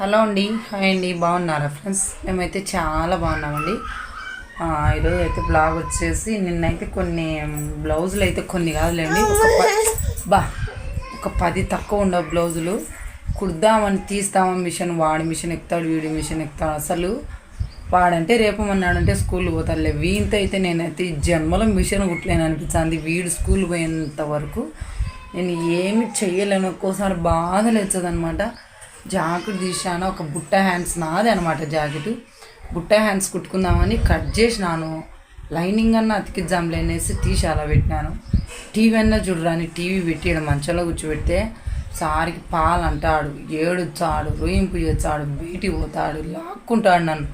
Hello అండి. Hi అండి. బాగున్నారా ఫ్రెండ్స్? మేమైతే చాలా బాగున్నామండి. ఈరోజు అయితే బ్లాగ్ వచ్చేసి నిన్నైతే కొన్ని బ్లౌజులు అయితే కొన్ని కాదులేండి. ఒక బా ఒక పది తక్కువ ఉండవు బ్లౌజులు. కుడదామని తీస్తామని మిషన్ వాడి మిషన్ ఎక్కుతాడు వీడి మిషన్ ఎక్కుతాడు. అసలు వాడంటే రేపు మన్నాడంటే స్కూల్ పోతాడులే. వీంత అయితే నేనైతే జన్మలో మిషన్ కుట్టలేను అనిపించింది. వీడు స్కూల్ పోయేంత వరకు నేను ఏమి చెయ్యలేను. ఒక్కోసారి బాధలు లేచదనమాట. జాకెట్ తీసాను ఒక బుట్ట హ్యాండ్స్ నాది అనమాట జాకెట్. బుట్ట హ్యాండ్స్ కుట్టుకుందామని కట్ చేసినాను. లైనింగ్ అన్న అతికిద్దాంలే అనేసి తీసి అలా పెట్టినాను. టీవీ అన్న చూడరాని టీవీ పెట్టి మంచంలో కూర్చోబెడితే సారికి పాలు అంటాడు ఏడుచాడు రోయింపు చేస్తాడు బీటి పోతాడు లాక్కుంటాడు నన్ను.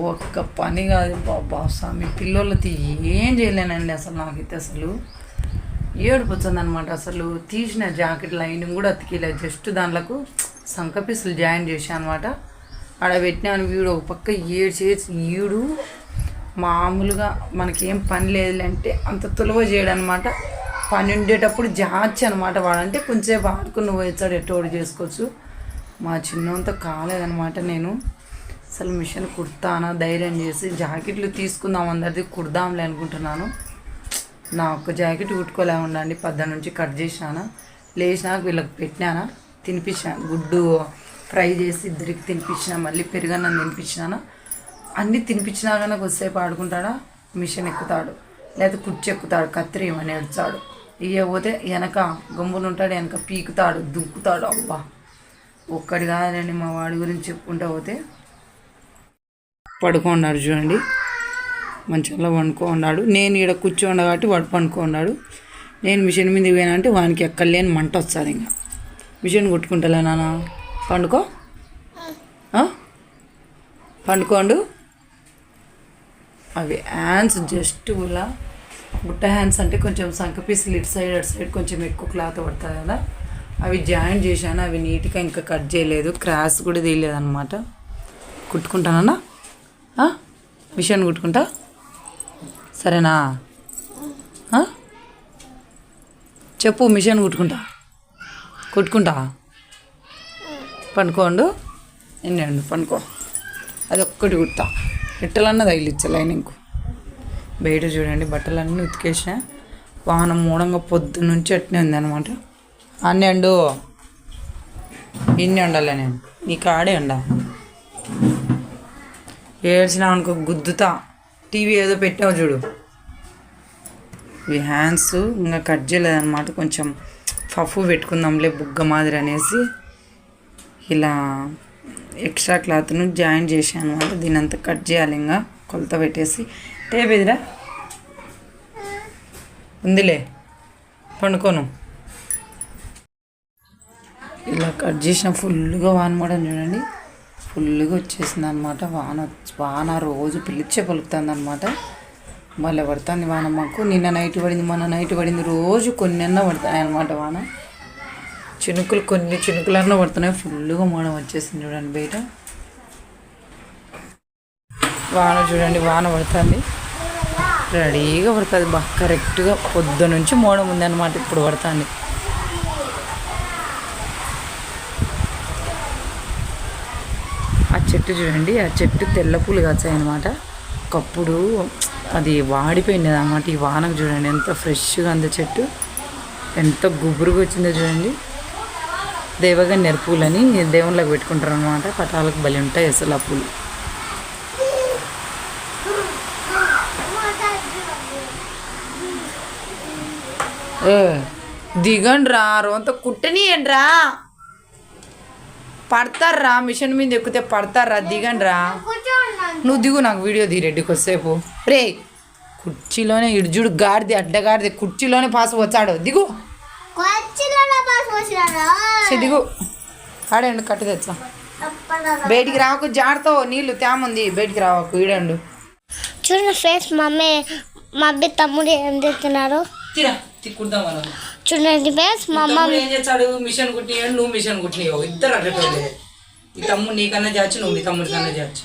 ఒక్క పని కాదు బాబా స్వామి పిల్లలతో ఏం చేయలేనండి అసలు నాకైతే అసలు. ఏడుపు వచ్చిందనమాట అసలు. తీసిన జాకెట్ లైనింగ్ కూడా అతికిలేదు జస్ట్ దాంట్లో సంక పీసులు జాయిన్ చేశాను అనమాట ఆడ పెట్టినాను వీడు ఒక పక్క ఏడు చేసి ఈడు మామూలుగా మనకేం పని లేదులంటే అంటే అంత తులవ చేయడనమాట. పని ఉండేటప్పుడు జాచి అనమాట వాడంటే కొంచెంసేపు ఆడుకుని పోయేస్తాడు ఎట్టోడు చేసుకోవచ్చు. మా చిన్నంత కాలేదనమాట నేను. అసలు మిషన్ కుడతానా ధైర్యం చేసి జాకెట్లు తీసుకుందాం అందరిది కుడదాంలే అనుకుంటున్నాను. నా ఒక్క జాకెట్ కుట్టుకోలే ఉండండి పద్ద నుంచి కట్ చేసినానా. లేచినాక వీళ్ళకి పెట్టినానా. తినిపించాను గుడ్డు ఫ్రై చేసి ఇద్దరికి తినిపించిన మళ్ళీ పెరుగన్నం తినిపించినాను అన్నీ తినిపించినా కానీ కొద్దిసేపు ఆడుకుంటాడా? మిషన్ ఎక్కుతాడు. లేదా కుర్చీ ఎక్కుతాడు కత్తిరి అని ఏడుస్తాడు. పోతే వెనక గమ్ములు ఉంటాడు వెనక పీకుతాడు దుక్కుతాడు అబ్బా! ఒక్కడి కాదండి మా వాడి గురించి చెప్పుకుంటా పోతే. పడుకున్నాడు చూడండి. మంచంలో వండుకున్నాడు నేను ఈడ కూర్చోండా కాబట్టి వాడు పండుకున్నాడు నేను మిషన్ మీద పోయినా అంటే వానికి ఎక్కలేని మంట వస్తుంది ఇంకా. మిషన్ కుట్టుకుంటలే నాన్న. పండుకో. పండుకోండు. అవి హ్యాండ్స్ జస్ట్ ఇలా బుట్ట హ్యాండ్స్ అంటే కొంచెం సంక పీసులు ఇటు సైడ్ అటు సైడ్ కొంచెం ఎక్కువ క్లాత్ పడుతుంది కదా. అవి జాయిన్ చేశాను. అవి నీట్గా ఇంకా కట్ చేయలేదు. క్రాస్ కూడా తీయలేదు అనమాట కుట్టుకుంటానన్నా మిషన్ కుట్టుకుంటా? సరేనా? చెప్పు మిషన్ కుట్టుకుంటా. కుట్టుకుంటా? పండుకోండు ఎన్నండు పండుకో అది ఒక్కటి కుడతా. ఇట్టలన్నా తగిలిచ్చా లైనింగ్కు. బయట చూడండి బట్టలన్నీ ఉతికేసిన. వాహనం మూడంగా పొద్దు నుంచి అట్నే ఉందన్నమాట. అనమాట అండు ఇన్ని ఉండాలి నేను. నీ కాడే ఉండా ఏడ్చినా అనుకో గుద్దుతా. టీవీ ఏదో పెట్టావు చూడు. ఇవి హ్యాండ్స్ ఇంకా కట్ చేయలేదన్నమాట కొంచెం. పఫ్ పెట్టుకుందాంలే బుగ్గ మాదిరి అనేసి ఇలా ఎక్స్ట్రా క్లాత్ను జాయిన్ చేశాను అనమాట దీని అంతా కట్ చేయాలి ఇంకా. కొలత పెట్టేసి. టేప్ ఎదిరా ఉందిలే. పండుకోను. ఇలా కట్ చేసిన ఫుల్గా వాన పడని చూడండి. ఫుల్గా వచ్చేసింది అనమాట వాన వాన రోజు పిలిచే పలుకుతుంది అనమాట మళ్ళీ పడుతుంది వాన మాకు. నిన్న నైట్ పడింది మొన్న నైట్ పడింది. రోజు కొన్ని అన్న పడతాయి అనమాట వాన. చినుకులు కొన్ని చినుకులన్నా పడుతున్నాయి. ఫుల్గా మోడం వచ్చేసింది చూడండి బయట. వాన చూడండి వాన పడుతుంది. రెడీగా పడుతుంది బాగా కరెక్ట్గా పొద్దు నుంచి మోడం ఉంది అనమాట ఇప్పుడు పడుతుంది. ఆ చెట్టు చూడండి ఆ చెట్టు తెల్ల పూలు కాచాయి అనమాట ఒకప్పుడు అది వాడిపోయింది అనమాట ఈ వానకు చూడండి ఎంత ఫ్రెష్గా ఉంది చెట్టు. ఎంత గుబురుగా వచ్చిందో చూడండి. దేవగన్నేరు నెరపూలని దేవుళ్ళకి పెట్టుకుంటారు అనమాట పటాలకు బలి ఉంటాయి అసలు ఆ పూలు. దిగండ్రా రోంత కుట్టనియండి రా పడతారా మిషన్ మీద ఎక్కితే పడతారా దిగండ్రా. నువ్వు దిగు నాకు వీడియో ది రెడ్డి కొద్దిసేపు. రే కుర్చీలోనే ఇడుజుడు గాడిది అడ్డగాడిది కుర్చీలోనే పాస్ వచ్చాడు. దిగు. దిగు. ఆడండి కట్టు తెచ్చా. బయటికి రాకు జాడతో నీళ్ళు తేముంది. బయటికి రావకు ఈడండు చూడండి ఫ్రెండ్స్ మమ్మీ మా అబ్బాయి తమ్ముడు ఏం చేస్తున్నారు? చూడండి ఫ్రెండ్స్ మా అమ్మ ఏం చేస్తాడు? మిషన్ కుట్టినాడు నువ్వు మిషన్ కుట్టినావు. ఇద్దరు అడ్డటోళ్ళే ఈ తమ్ముడు నీకన్నా చేర్చు నువ్వు నీ తమ్ముడి కన్నా చేర్చు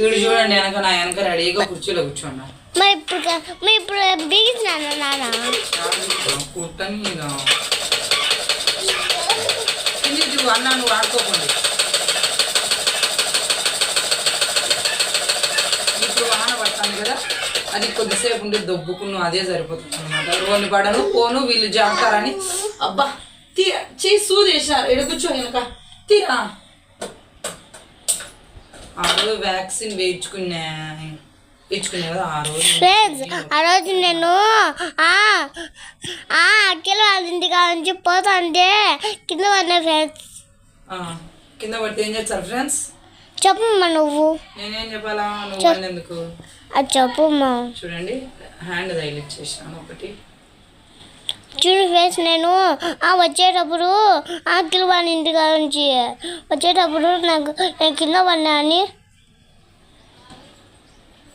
వీడు చూడండి వెనక నా వెనక రెడీగా కుర్చీలో కూర్చున్నాడు మరి ఇప్పుడు మరి ఇప్పుడు నాన్న కుట్టని అన్నా నువ్వు ఆడుకోకండి. ఇప్పుడు వాన పడతాను కదా అది కొద్దిసేపు ఉండి దొబ్బుకును అదే సరిపోతుంది అనమాట రోని పడను పోను వీళ్ళు జాగ్రత్తని అబ్బా తీ సూదేశారు ఎడ కూర్చో వెనక. తీరా. ఆ రోజు వ్యాక్సిన్ వేయించుకున్నా వేయించుకున్నా కదా ఆ రోజు ఫ్రెండ్స్ ఆ రోజు నేను ఆ ఆ అఖిల వాళ్ళ ఇంటికి నుంచి పోతాంటే కింద పడిన ఫ్రెండ్స్. కింద పడితే ఏం చేస్తారు ఫ్రెండ్స్? చెప్పమ్మా నువ్వు. నేనేం చెప్పాలా? నువ్వు ఎందుకు? అది చెప్పమ్మా. చూడండి హ్యాండ్ తగిలిచ్చేసాను ఒకటి. చూడు ఫ్రెండ్స్ నేను ఆ వచ్చేటప్పుడు ఆ అఖిల వాళ్ళ ఇంటికి నుంచి వచ్చేటప్పుడు నాకు నేను కింద పడినా అని.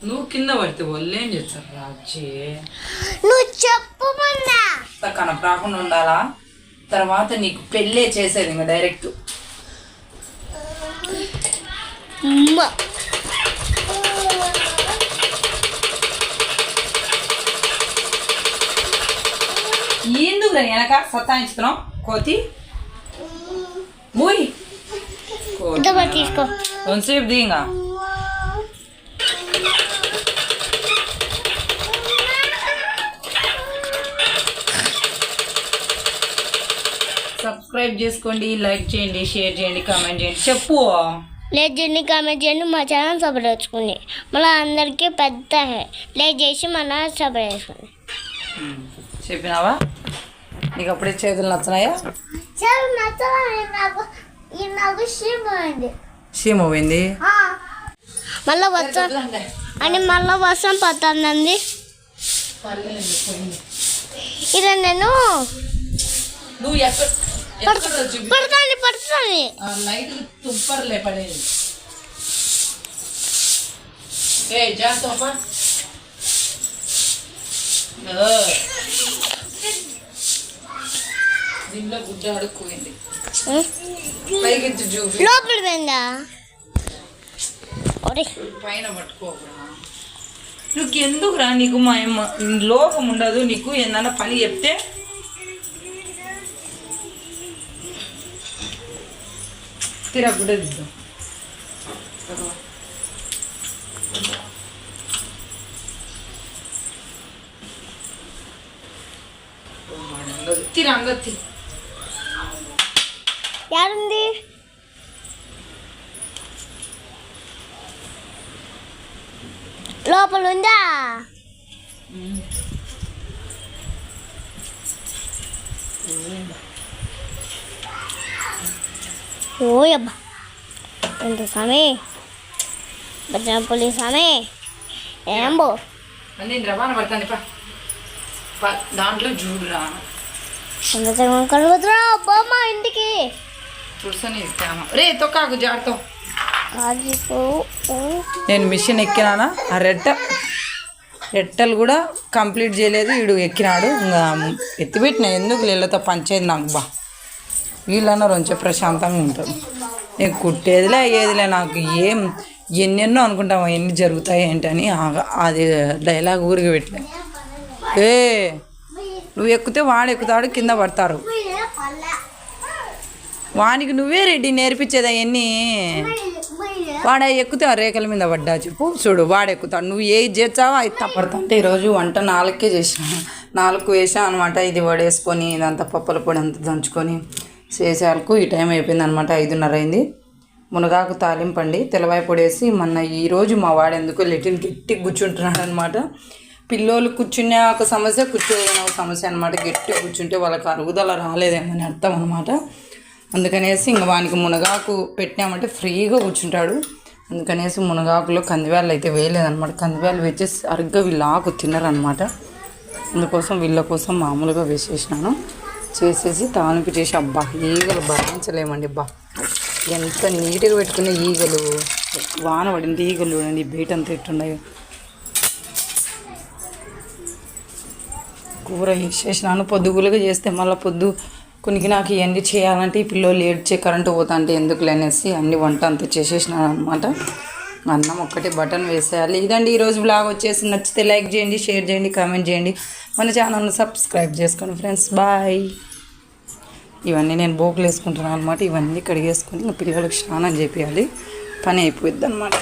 నువ్వు కింద పడితే వాళ్ళు ఏం చేస్తారు రాజీ నువ్వు చెప్పమన్నా కనప రాకుండా ఉండాలా? తర్వాత నీకు పెళ్ళే చేసేది ఇంకా డైరెక్ట్ ఎందుకు వెనక సతాయించుతున్నావు కోతి మూయ్ ఇంత పట్టు తీసుకో కొంతసేపు దిగా సబ్స్క్రైబ్ చేసుకోండి లైక్ చేయండి షేర్ చేయండి కామెంట్ చేయండి చెప్పు లేదు చేయండి కామెంట్ చేయండి మా ఛానల్ సబ్స్క్రైబ్ చేసుకోండి మళ్ళీ అందరికీ పెద్ద లైక్ చేసి మన సబ్స్క్రైబ్ చేసుకోండి చెప్పినావా? నీకు అప్పుడే చేతులు నచ్చినాయా సీమ పోయింది? మళ్ళీ వర్షం అని మళ్ళీ వర్షం పడుతుందండి. ఇలా నేను. పడుతుంది పడుతుంది. లైట్ తుంపర్లే పడేది. ఏ జాగ్రత్త పైకి చూపి. లోపల పోయిందా? పైన పట్టుకోకురా నువ్వు ఎందుకురా నీకు మా అమ్మ? లోకం ఉండదు నీకు ఏదన్నా పని చెప్తే? తీరా గుడ్డ దిద్దాం. తీరా లోపల ఉందా ఓయబ్బా ఎంత సమయ బజ్జనపల్లి సమయ ఏంబో? అన్నీ రవాణా పడుతుంది పా. పా దాంట్లో చూడురా ఎంత కలుగుతున్నా ఇంటికి. చూసుకొని ఇస్తాము రే తొక్కాకు నేను మిషన్ ఎక్కినానా? ఆ రెట్ట. రెట్టలు కూడా కంప్లీట్ చేయలేదు. వీడు ఎక్కినాడు. ఇంకా ఎత్తిపెట్టిన. ఎందుకు వీళ్ళతో పంచేది నాకు? బా. వీళ్ళన్నా రొంచె ప్రశాంతంగా ఉంటుంది నేను కుట్టేదిలే అయ్యేదిలే. నాకు ఏం ఎన్నెన్నో అనుకుంటాం. ఎన్ని జరుగుతాయి ఏంటని ఆగ- అది డైలాగ్ ఊరికి పెట్టలే ఏ నువ్వు ఎక్కితే వాడు ఎక్కుతాడు కింద పడతారు. వానికి నువ్వే రెడ్డి నేర్పించేది అవన్నీ. వాడ ఎక్కుతా రేఖల మీద పడ్డా చెప్పు. చూడు వాడు ఎక్కుతాడు నువ్వు ఏది చేస్తావో అది తప్పడతా ఈరోజు వంట నాలుగుకే చేసాను. నాలుగు వేసాం అనమాట ఇది వడేసుకొని ఇదంతా పప్పుల పొడి అంతా దంచుకొని చేసేలకు ఈ టైం అయిపోయింది అనమాట ఐదున్నర అయింది. మునగాకు తాలింపండి తెల్లవాయి పొడి వేసి మొన్న ఈరోజు మా వాడు ఎందుకో లెటిన్ గట్టి కూర్చుంటున్నాడు అనమాట పిల్లోళ్ళు కూర్చునే ఒక సమస్య కూర్చోలేని ఒక సమస్య అనమాట గట్టి కూర్చుంటే వాళ్ళకి అరుగుదల రాలేదేమని అర్థం అనమాట అందుకనేసి ఇంక వానికి మునగాకు పెట్టినామంటే ఫ్రీగా కూర్చుంటాడు. అందుకనేసి మునగాకులో కందివేళ్ళు అయితే వేయలేదన్నమాట. కందివేళ్ళు వేసేసి సరిగ్గా వీళ్ళు ఆకు తిన్నారనమాట అందుకోసం వీళ్ళ కోసం మామూలుగా వేసేసినాను. చేసేసి తాలింపు చేసి అబ్బా ఈగలు భరించలేమండి అబ్బా ఎంత నీట్గా పెట్టుకున్న ఈగలు. వాన పడింది ఈగలు చూడండి బయట అంతా ఎట్టున్నాయో కూర చేసినాను పొద్దుగులుగా చేస్తే మళ్ళీ పొద్దు కొనికి నాకు ఇవన్నీ చేయాలంటే ఈ పిల్లలు ఏడ్చే కరెంటు పోతా అంటే ఎందుకు అనేసి అన్ని వంట అంతా చేసేసినాను అనమాట అన్నం ఒక్కటి బటన్ వేసేయాలి. ఇదండి ఈరోజు బ్లాగ్ వచ్చేసి నచ్చితే లైక్ చేయండి షేర్ చేయండి కామెంట్ చేయండి. మన ఛానల్ను సబ్స్క్రైబ్ చేసుకోండి ఫ్రెండ్స్ బాయ్ ఇవన్నీ నేను బోకులు వేసుకుంటున్నాను అనమాట ఇవన్నీ కడిగేసుకొని ఇంకా పిల్లలకు స్నానం చేపించాలి పని అయిపోద్ది అనమాట